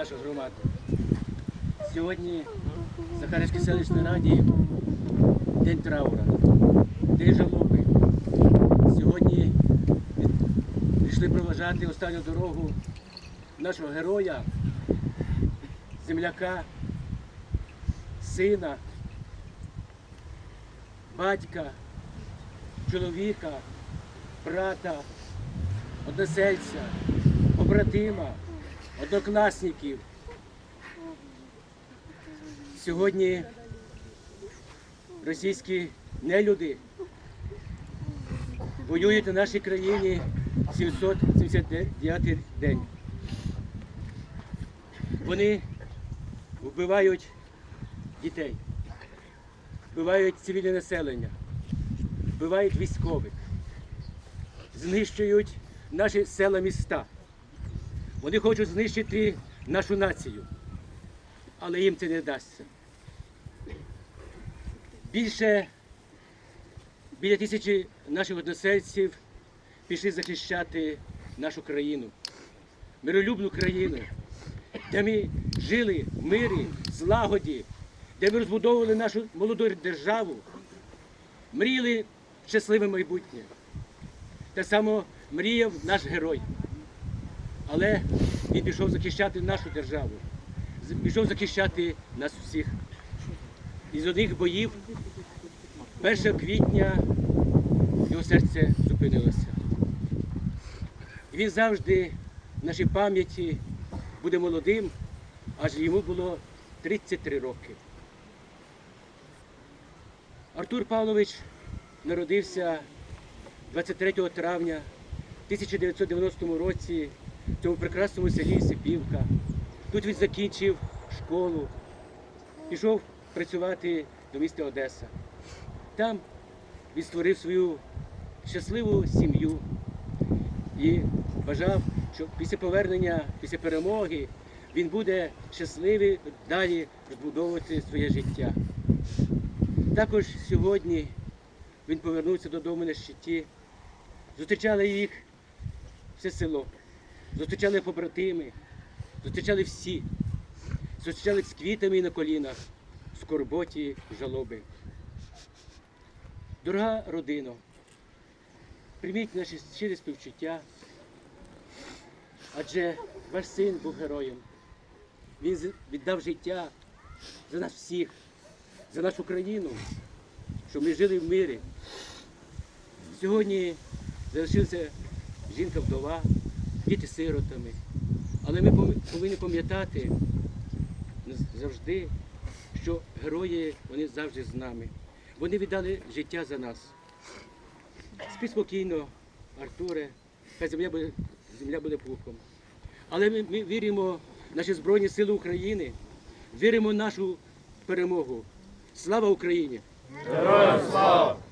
нашу громаду. Сьогодні в Захарівській селищній раді день траура, день жалоби. Сьогодні прийшли проважати останню дорогу нашого героя, земляка, сина, батька, чоловіка, брата, односельця, побратима, однокласників. Сьогодні російські нелюди воюють на нашій країні 779 день. Вони вбивають дітей, вбивають цивільне населення, вбивають військових, знищують наші села міста. Вони хочуть знищити нашу націю, але їм це не вдасться. Більше біля тисячі наших односельців пішли захищати нашу країну, миролюбну країну, де ми жили в мирі, злагоді, де ми розбудовували нашу молоду державу, мріяли щасливе майбутнє. Те само мріяв наш герой. Але він пішов захищати нашу державу, пішов захищати нас всіх. І з одних боїв 1 квітня його серце зупинилося. Він завжди в нашій пам'яті буде молодим, аж йому було 33 роки. Артур Павлович народився 23 травня 1990 році в цьому прекрасному селі Сипівка. Тут він закінчив школу, пішов працювати до міста Одеса. Там він створив свою щасливу сім'ю і вважав, що після повернення, після перемоги він буде щасливий далі розбудовувати своє життя. Також сьогодні він повернувся додому на щиті. Зустрічали їх все село, зустрічали побратими, зустрічали всі, зустрічали з квітами на колінах, скорботі, жалоби. Дорога родино, прийміть наші щирі співчуття, адже ваш син був героєм. Він віддав життя за нас всіх, за нашу країну, щоб ми жили в мирі. Сьогодні залишилася жінка вдова, діти сиротами. Але ми повинні пам'ятати завжди, що герої вони завжди з нами. Вони віддали життя за нас. Спи спокійно, Артуре, хай земля буде, земля буде пухом. Але ми, ми віримо в наші Збройні Сили України, віримо в нашу перемогу. Слава Україні! Героям слава!